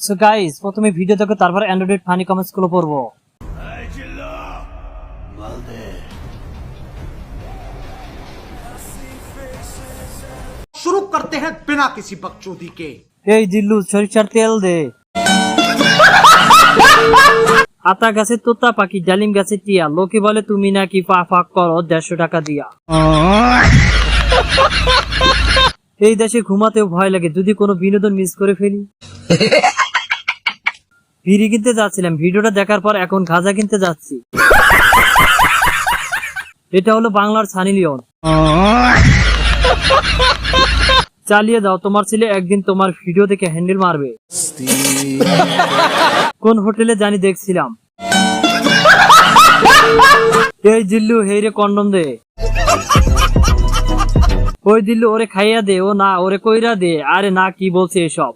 So guys প্রথমে video দেখো তারপর অ্যান্ড্রয়েড ফানি কমেন্টসগুলো পড়ব। শুরু করতে হ্যাঁ বিনা কিসি বকচোদি কে এই জিল্লু সরিষার তেল দে। আতা গাছে তোতা পাখি ডালিম গাছে টিয়া। লোকে বলে তুমি নাকি পা ফাঁক করো দেড়শো টাকা দিয়া। এই দেশে ঘুমাতেও ভয় লাগে যদি কোনো বিনোদন মিস করে ফেলি। বিড়ি কিনতে যাচ্ছিলাম। ভিডিওটা দেখার পর এখন খাজা কিনতে যাচ্ছি। এটা হলো বাংলার সানি লিওন। চালিয়ে দাও তোমার ছেলে একদিন তোমার ভিডিও দেখে হ্যান্ডেল মারবে। কোন হোটেলে জানি দেখছিলাম। এই দিল্লু হেইরে কন্ডম দে। ওই দিল্লু ওরে খাইয়া দে, ও না, ওরে কইরা দে। আরে না, কি বলছে এসব?